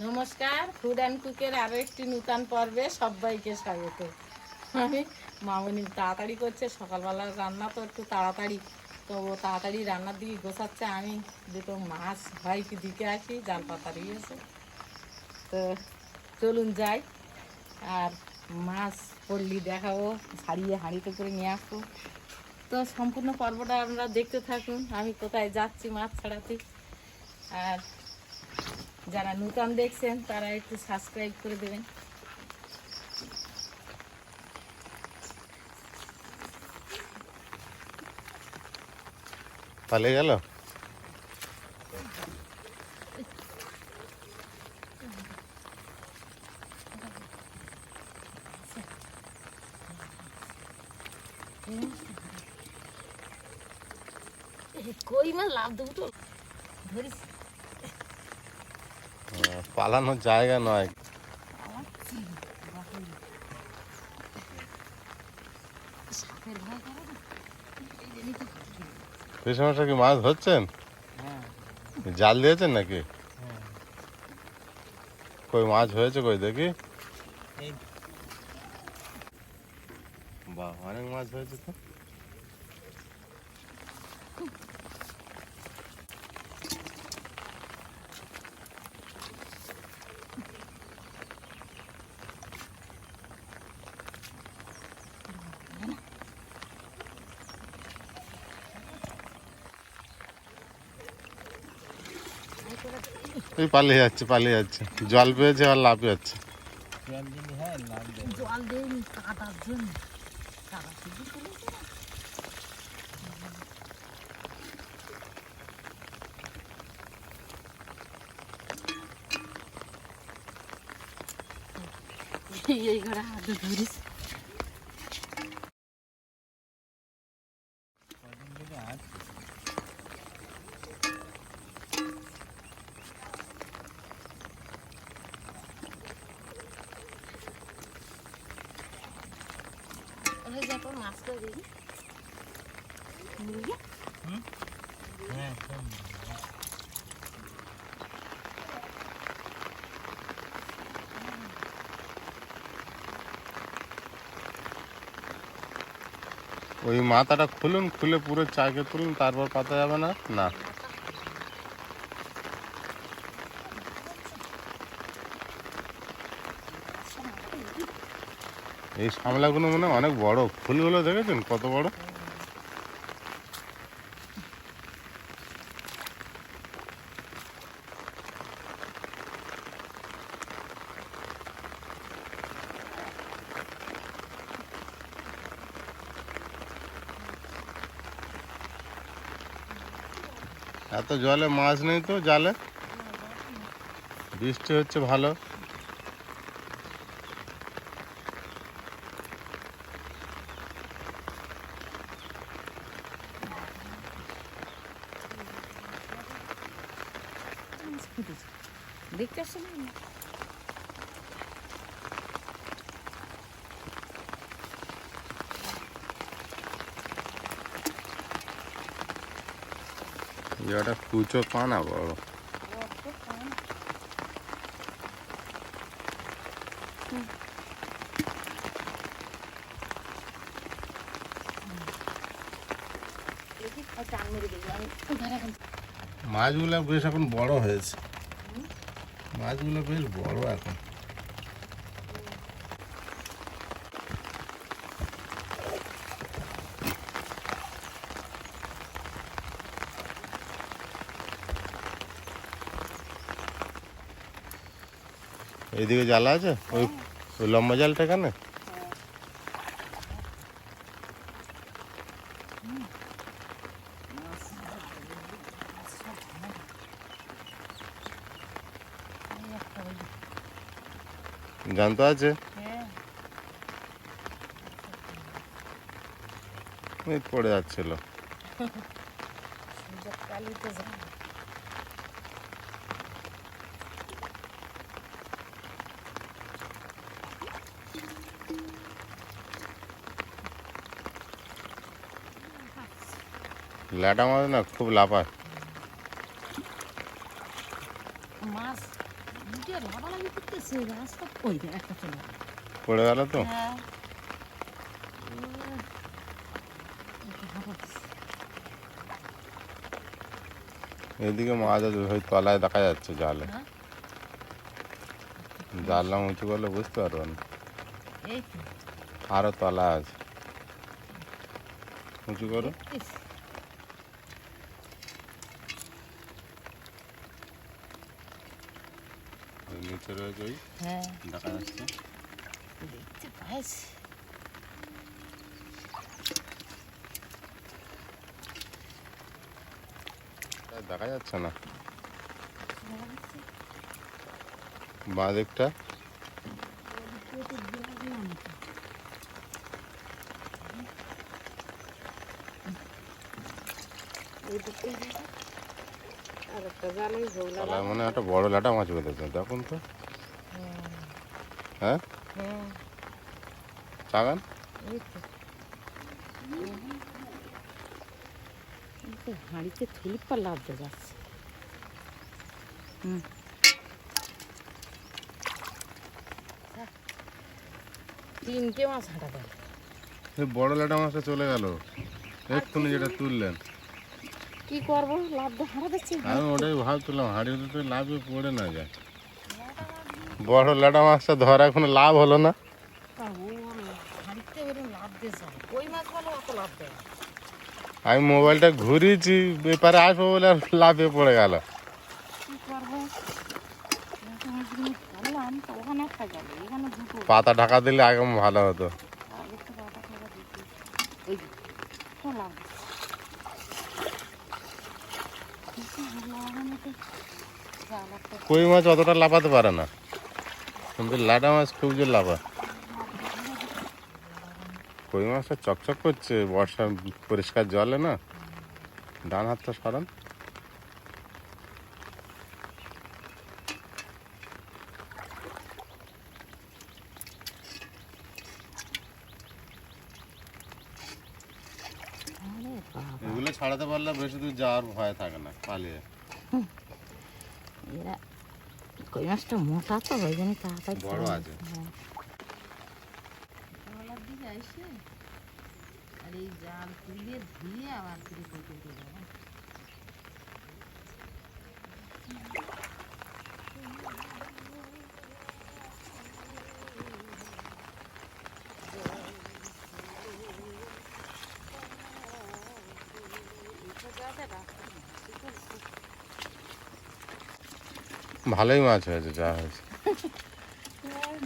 নমস্কার food and কুকের আরও একটি নূতন পর্বে সবাইকে স্বাগত। আমি মামনি, তাড়াতাড়ি করছে সকালবেলার রান্না তো একটু তাড়াতাড়ি। তো ও তাড়াতাড়ি রান্নার দিকে গোছাচ্ছে, আমি দুটো মাছ ভাইকে দিকে আসি, জাল পাতা দিয়েছে তো চলুন যাই, আর মাছ পড়লি দেখাবো, ছাড়িয়ে হাঁড়িতে করে নিয়ে আসব। তো সম্পূর্ণ পর্বটা আমরা দেখতে থাকুন, আমি কোথায় যাচ্ছি মাছ ছাড়াতে। আর যারা নূতন দেখছেন তারা একটু সাবস্ক্রাইব করে দেবেন। পালিয়ে গেল কই মাছ লাভ দেবো তো ধরিস আহ, পালানোর জায়গা নয়। সেই সমস্যা কি মাছ ধরছেন? জাল দিয়েছেন নাকি? কই মাছ হয়েছে কই দেখি। বাহ অনেক মাছ হয়েছে তো। এই পালিয়ে যাচ্ছে পালিয়ে যাচ্ছে। জল পেয়েছে আর লাভ যাচ্ছে এই ঘরে হাত ধরিস। ওই মাথাটা খুলুন খুলে পুরো চাকে তুলুন তারপর পাতা যাবে না? না। এই সামলাগুলো মানে অনেক বড়। ফুলগুলো দেখেছেন কত বড়? এত জলে মাছ নেই তো জালে? বৃষ্টি হচ্ছে ভালো। এটা কুচো কানা বড় মাছগুলো বেশ এখন বড় হয়েছে। মাছগুলো বেশ বড় এখন। এইদিকে জাল আছে? ওই ওই লম্বা জালটা এখানে? জানতো আছে। পড়ে যাচ্ছিল। ল্যাটা মাছ না খুব লাফায়। মাছ। পড়ে গেল তো? হ্যাঁ। এদিকে মাছ আছে ওই তলায় দেখা যাচ্ছে জালে। হ্যাঁ? জাললাম উঁচু করলে বুঝতে পারব না। আরও তলা আছে। উঁচু করো দেখছিস? ওই নিচে রয়েছে ওই হ্যাঁ। দেখা যাচ্ছে। দেখতে পাইছি দেখা যাচ্ছে না। বাঁ দিকটা আর একটা মনে একটা বড় লাটা মাছ বেঁধেছে দেখুন তো। হ্যাঁ? হ্যাঁ চাগান? হাঁড়িতে থলির পর লাভ যাচ্ছে। হুম। তিনটে মাছ হাঁটা গেল বড় লাটা মাছটা চলে গেল। এক্ষুনি যেটা তুললেন। কি করব? লাভ দিয়ে হাঁটা দিচ্ছি আমি ওটাই ভাবছিলাম হাঁড়িতে তো লাভে পড়ে না যায়। বড় লাটা মাছটা ধরা কোনো লাভ হলো না। তা। আমি মোবাইলটা ঘুরিয়েছি এপারে আসব বলে আর লাভে পড়ে গেল। তো পাতা ঢাকা দিলে আগে ভালো হতো আগে তো বাটা খাওয়া দিতে এই যে, তো লাভ দিচ্ছে। কিন্তু লাগানো তো জাল একটা কই মাছ অতটা লাফাতে পারে না। কিন্তু লাটা মাছ খুব যে লাফা কই মাছটা চকচক করছে, বর্ষা পরিষ্কার জলে না। ডান হাতটা সরান। এগুলো ছাড়াতে পারলে বেশি দূর যাওয়ার ভয় থাকে না, পালিয়ে। এরা কই মাছটা মোটা তো ওই জন্য তাড়াতাড়ি বড় আছে। হ্যাঁ। দিকে এসে আর এই জাল তুলে ধুয়ে আবার ফিরে করতে দিয়ে দেবো ভালোই মাছ হয়েছে যা হয়েছে।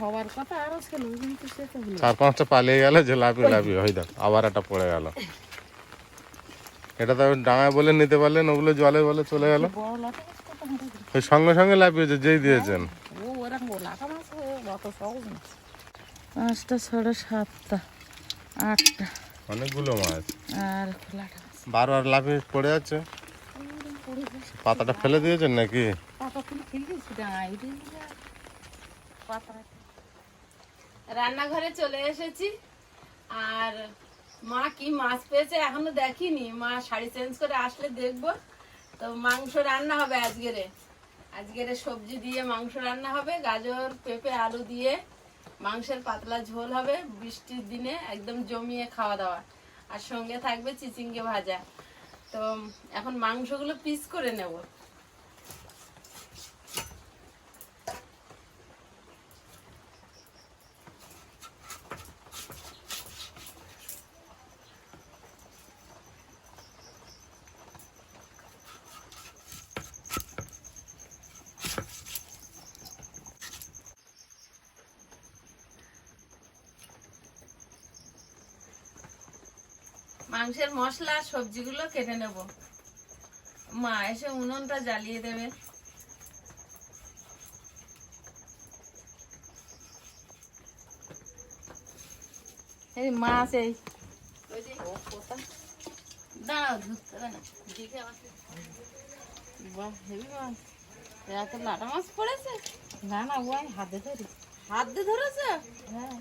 হওয়ার কথা আরও ছিল কিন্তু সে তো চার পাঁচটা পালিয়ে গেল যে লাফিয়ে লাফিয়ে হয়ে দেখ আবার একটা পড়ে গেল। এটা তো ডাঙায় বলে নিতে পারলেন ওগুলো জলে বলে চলে গেল? ওই সঙ্গে সঙ্গে লাফিয়েছে যেই দিয়েছেন। পাঁচটা সাড়ে সাতটা আটটা। অনেকগুলো মাছ। আর বারবার লাফিয়ে পড়ে যাচ্ছে। পাতাটা ফেলে দিয়েছেন নাকি? রান্নাঘরে চলে এসেছি, আর মা কি মাছ পেয়েছে এখনও দেখিনি। মা শাড়ি চেঞ্জ করে আসলে দেখব। তো মাংস রান্না হবে আজকেরে আজকেরে সবজি দিয়ে মাংস রান্না হবে, গাজর, পেঁপে, আলু দিয়ে মাংসের পাতলা ঝোল হবে। বৃষ্টির দিনে একদম জমিয়ে খাওয়া দাওয়া। আর সঙ্গে থাকবে চিচিঙ্গে ভাজা। তো এখন মাংসগুলো পিস করে নেব। মাংসের মশলা, সবজিগুলো কেটে নেব। মা এসে উনুনটা জ্বালিয়ে দেবে। এই মাছ এই। বাহ লাটা মাছ পড়েছে। না না হাতে হাত ধরেছে? হ্যাঁ।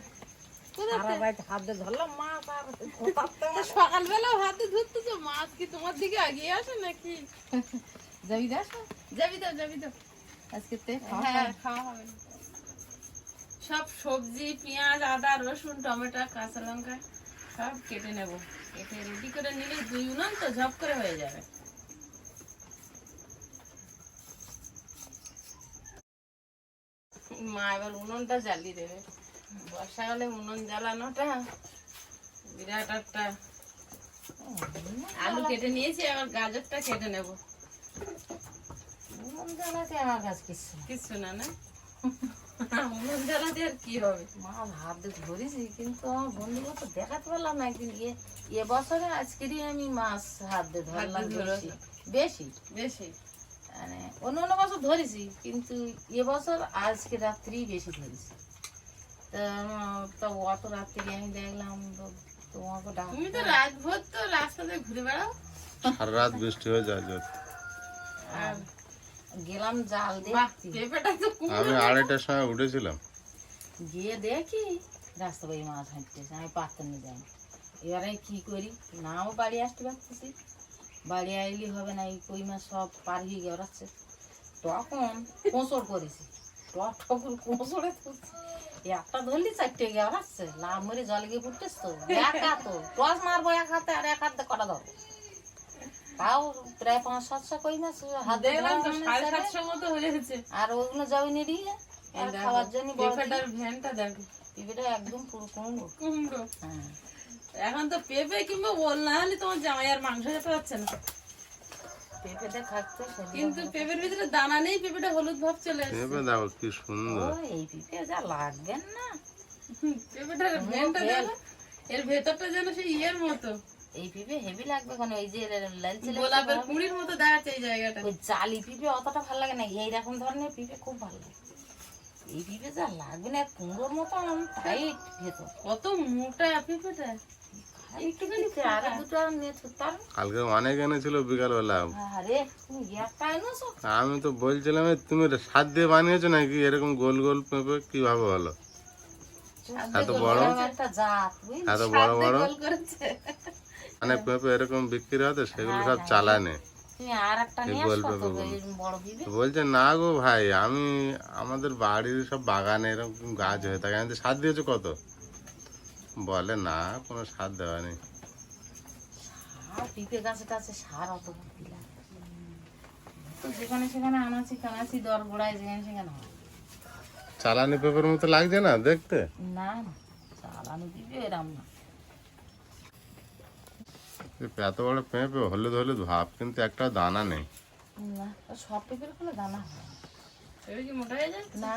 হাত দিয়ে ধরলাম মাছ আর সকালবেলাও হাতে ধরতেছো মাছ কি তোমার দিকে আগিয়ে আসে নাকি? যাবি দাও যাবি দাও যাবি দাও আজকে তে হ্যাঁ খাওয়া হবে। সব সবজি পেঁয়াজ আদা রসুন টমেটো কাঁচা লঙ্কা সব কেটে নেব। কেটে রেডি করে নিলে দুই উনান তো ঝপ করে হয়ে যাবে। মা এবার উনুনটা জ্বালিয়ে দেবে। বর্ষাকালে উনুন জ্বালানোটা বিরাট একটা আলু কেটে নিয়েছি আবার গাজরটা কেটে নেব। উনুন জ্বালাতে আমার কাছে না। কিছু না না? উনুন জ্বালাতে আর কি হবে? হাত ধরেছি কিন্তু আমার বন্ধুকে তো দেখাতে পারলাম না একদিন। এ এ বছরে আজকেরই আমি মাছ হাত দিয়ে ধরলাম বেশি? বেশি? মানে অন্য অন্য বছর ধরেছি কিন্তু এ বছর আজকে রাত্রি বেশি ধরেছি। তা তা অত রাত্রি আমি দেখলাম তো- তোমাকে ডাক তুমি তো রাত ভোর তো রাস্তাতে ঘুরে বেড়াও। সারা রাত বৃষ্টি হয়ে যায় জোর। আর গেলাম জাল কুমড়ো আমি আড়াইটার সময় উঠেছিলাম। গিয়ে দেখি রাস্তা বাড়ি মাছ হাঁটতেছে আমি পারতাম না যাই। এবারে কি করি? নাও বাড়ি আসতে পারতেছি। বাড়ি আইলি হবে না এই কই মাছ সব পার হয়ে গেছে তখন কোঁচড় করেছি। টক ঠকুর কোঁচড়ে তুলছি। একটা ধরলি চারটে লাভ মরে জল গিয়ে পড়তেছ তো। একা তো টস মারবো এক হাতে আর এক হাতে কটা তাও প্রায় পাঁচ সাতশো কই হাত মতো হয়েছে আর ওগুলো যাবে নিয়ে খাওয়ার জন্য ভ্যানটা দেখো। একদম পুরো কুমড়ো। কুমড়ো। হ্যাঁ। এখন তো পেঁপে কিংবা ওল না হলে তোমার জামাই আর মাংস খেতে পারছে না। পেঁপেটা কিন্তু পেঁপের ভিতরে দানা নেই পেঁপেটা হলুদ ভাব চলে এসেছে। ভেবে দেখো কি সুন্দর। এই যা লাগবেন না। পেঁপেটার দেখো এর ভেতরটা যেন সেই ইয়ের মতো। এই হেভি লাগবে কেন? ওই যে লালচে গোলাপের কুড়ির মতো দেখাচ্ছে এই জায়গাটা। ওই জালি পিঁপড়ে অতটা ভালো লাগে না এইরকম ধরনের পিঁপড়ে খুব ভালো লাগে। এই পিঁপড়ে যা লাগবে না কুমড়োর মতো টাইট ভেতর। কত মোটা পেঁপেটা। কালকে অনেক এনেছিল বিকালবেলা। আমি তো বলছিলাম তুমি সাত দিয়ে বানিয়েছো নাকি? এরকম গোল গোল পেঁপে কীভাবে হলো? এত বড়? এত বড় বড়? মানে পেঁপে এরকম বিক্রি হতো সেগুলো সব চালানে। তুমি আর একটা নিয়ে গোল পেঁপে। এরকম বলছে না গো ভাই আমি আমাদের বাড়ির সব বাগানে এরকম গাছ হয়ে থাকে। আমি বলছি, সার দিয়েছ কত? বলে না কোনো সার দেওয়া নেই। আর পিঁপে গাছে টাছে সার অত তো যেখানে সেখানে আনাচি কানাচি দর গোড়ায় যেখানে সেখানে হয়। চালানি পেঁপের মতো লাগছে না দেখতে? না না চালানো পিঁপে এরাম না। এত বড় পেঁপে হলুদ হলুদ ভাব কিন্তু একটা দানা নেই। না সব পেঁপের কোনো দানা হয় কি মোটা হয়ে যায় না।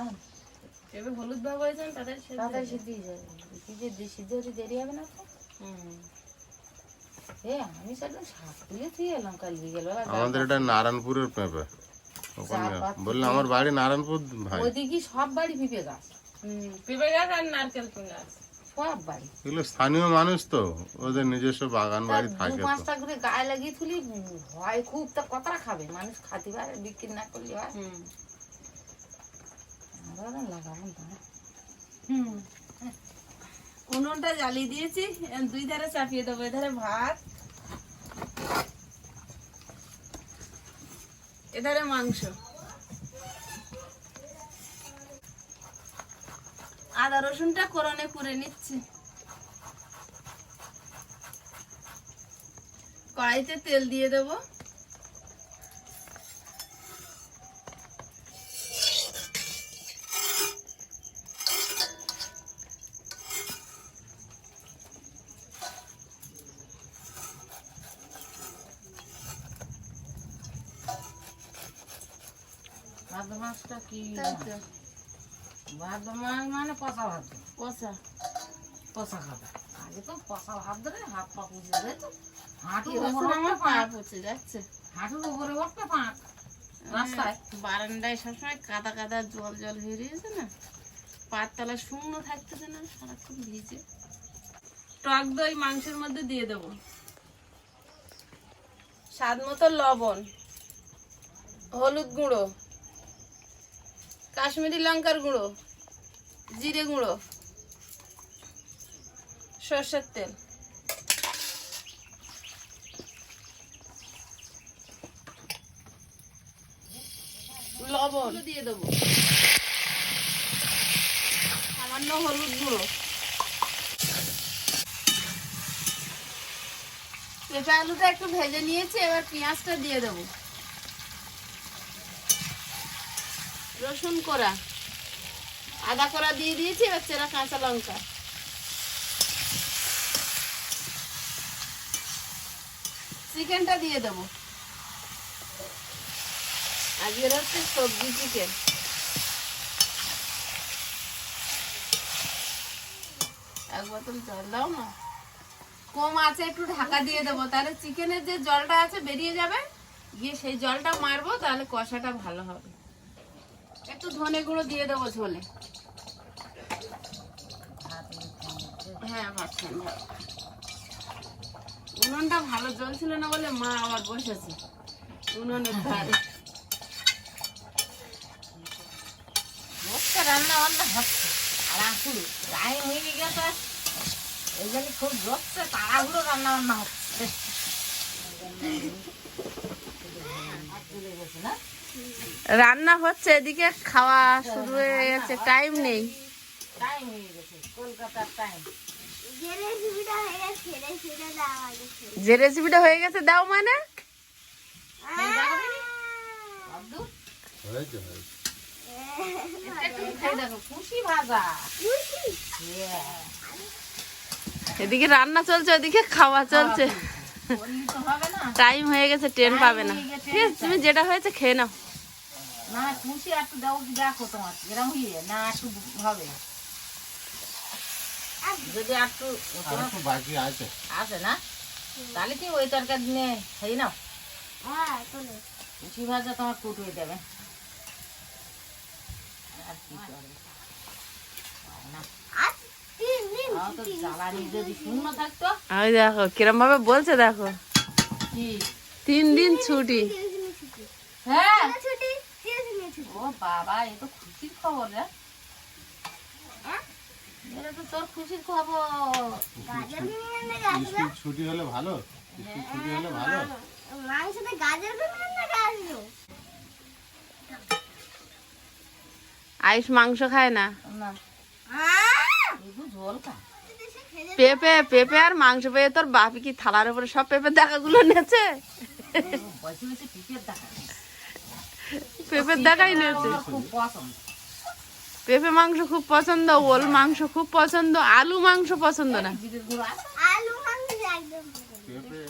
হলুদ ভাব তাদের সেদ্ধ তাড়াতাড়ি সিদ্ধ হয়ে যাবে। সিদ্ধ হতে দেরি হবে না তো? হুম। এ আমি সেদিন শাক তুলে দিয়ে এলাম কাল বিকেলবেলা। আমাদের এটা নারায়ণপুরের পেঁপে। বললে আমার বাড়ি নারায়ণপুর ভাই। ওইদিকে সব বাড়ি পিঁপে গাছ। পেঁপে গাছ আর নারকেল গাছ। সব বাড়ি। এগুলো স্থানীয় মানুষ তো ওদের নিজস্ব বাগান বাড়ি থাকে পাঁচটা করে গায়ে লাগিয়ে তুলি হয় খুব তা কতটা খাবে? মানুষ খাতে পারে বিক্রি না করলে হয় হুম আমরা লাগাবো না হুম উনুনটা জ্বালিয়ে দিয়েছি দুই ধারে চাপিয়ে দেবো এধারে ভাত। এধারে মাংস। আদা রসুনটা কোরনে করে নিচ্ছি। কড়াইতে তেল দিয়ে দেবো। কি? মানে পচা পচা। খাবে। আগে তো পচা হাত পা পুজো হাঁটুর উপরে আমার পা পচে যাচ্ছে। হাঁটুর উপরে পাঁক। রাস্তায়। বারান্দায় সবসময় কাদা কাদা জল জল হয়ে রয়েছে না। পাততলা শুকনো থাকতেছে না সারাক্ষণ ভিজে। টক দই মাংসের মধ্যে দিয়ে দেবো। স্বাদ মতো লবণ হলুদ গুঁড়ো। কাশ্মীরি লঙ্কার গুঁড়ো জিরে গুঁড়ো সর্ষের তেল। লবণ। দিয়ে দেবো। সামান্য হলুদ গুঁড়ো। পেঁপে আলুটা একটু ভেজে নিয়েছি এবার পেঁয়াজটা দিয়ে দেবো। রসুন কোড়া। আদা কোড়া দিয়ে দিয়েছি, এবার চেরা কাঁচা লঙ্কা। চিকেনটা দিয়ে দেবো। আজকের হচ্ছে সবজি চিকেন। এক বোতল জল দাও না। কম আছে, একটু ঢাকা দিয়ে দেবো। তাহলে চিকেনের যে জলটা আছে বেরিয়ে যাবে। গিয়ে সেই জলটা মারবো, তাহলে কষাটা ভালো হবে। একটু ধনে গুঁড়ো দিয়ে দেবো ঝোলে। হ্যাঁ পাচ্ছেন উনুনটা ভালো জ্বলছিল না বলে মা আবার বসেছে। উনুনের ধারে রান্না বান্না হচ্ছে। তাড়াহুড়ো টাইম হয়ে গেছে। এই জন্য খুব বসছে তাড়াহুড়ো রান্না বান্না হচ্ছে। না? রান্না হচ্ছে এদিকে খাওয়া শুরু হয়ে গেছে টাইম নেই। হয়ে যে রেসিপিটা হয়ে গেছে দাও মানে। দেখো খুশি ভাজা। এদিকে রান্না চলছে ওদিকে খাওয়া চলছে। বললি তো হবে না। টাইম হয়ে গেছে ট্রেন পাবে না। ঠিক আছে তুমি যেটা হয়েছে খেয়ে নাও। না খুশি একটু দাও দেখো তোমার এরকম ইয়ে না একটু হবে। যদি একটু আর একটু বাকি আছে। আছে না তাহলে কি ওই তরকারি নিয়ে খেয়ে নাও? খুশি ভাজা তোমার কুট হয়ে যাবে। আর কি করবে? দেখো কিরম ভাবে বলছে দেখো। কি? তিন দিন ছুটি। হ্যাঁ। ও বাবা এ তো খুশির খবর রে। এটা তো তোর খুশির খবর। স্কুল ছুটি হলে ভালো স্কুল ছুটি হলে ভালো। মাংসতে গাজর বেগুন আয়ুষ মাংস খায় না? পেঁপে পেঁপে আর মাংস পেয়ে তোর বাপি কি থালার উপরে সব পেঁপে দেখাগুলো নেছে? পেঁপের দেখাই পছন্দ পেঁপে মাংস খুব পছন্দ ওল মাংস খুব পছন্দ আলু মাংস পছন্দ না। পেঁপে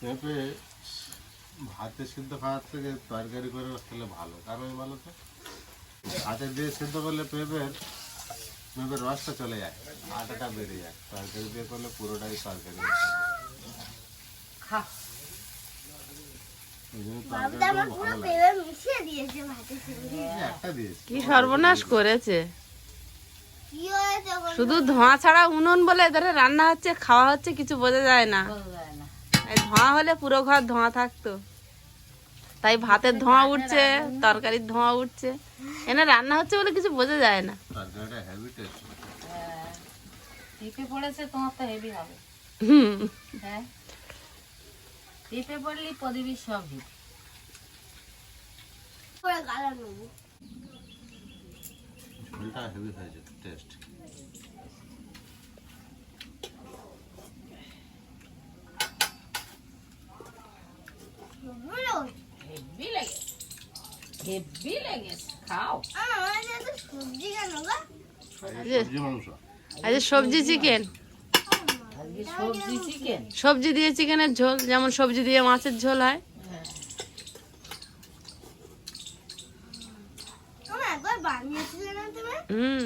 পেঁপে ভাতে সিদ্ধ খাওয়ার থেকে তরকারি করে খেলে ভালো। কারণ বলো তো ভাতে দিয়ে সিদ্ধ করলে পেঁপের পেঁপের রসটা চলে যায় আটাটা বেড়ে যায়। তরকারি দিয়ে করলে পুরোটাই তরকারি খা। কি সর্বনাশ করেছে। কি হয়েছে গো? শুধু ধোঁয়া ছাড়া উনুন বলে এধারে রান্না হচ্ছে খাওয়া হচ্ছে কিছু বোঝা যায় না। বোঝা যায় না। এই ধোঁয়া হলে পুরো ঘর ধোঁয়া থাকতো। তাই ভাতের ধোঁয়া উঠছে তরকারির ধোঁয়া উঠছে। এনে রান্না হচ্ছে বলে কিছু বোঝা যায় না। তরকারিটা হেভি টেস্ট হ্যাঁ। পেঁপে পড়েছে তোমার তো হেভি হবে। হুম। হ্যাঁ। পেঁপে পড়লি প্রদীপের সব হিট গালা নেব। ঝোলটা হেভি হয়েছে টেস্ট হেভি লাগে হেভি লেগেছে খাও। সবজি কেন সবজি মাংস। আচ্ছা সবজি চিকেন সবজি সবজি দিয়ে চিকেনের ঝোল যেমন সবজি দিয়ে মাছের ঝোল হয়। তুমি? হুম।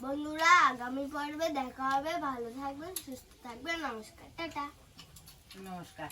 বন্ধুরা আগামী পর্বে দেখা হবে। ভালো থাকবেন সুস্থ থাকবেন। নমস্কার। টাটা। নমস্কার।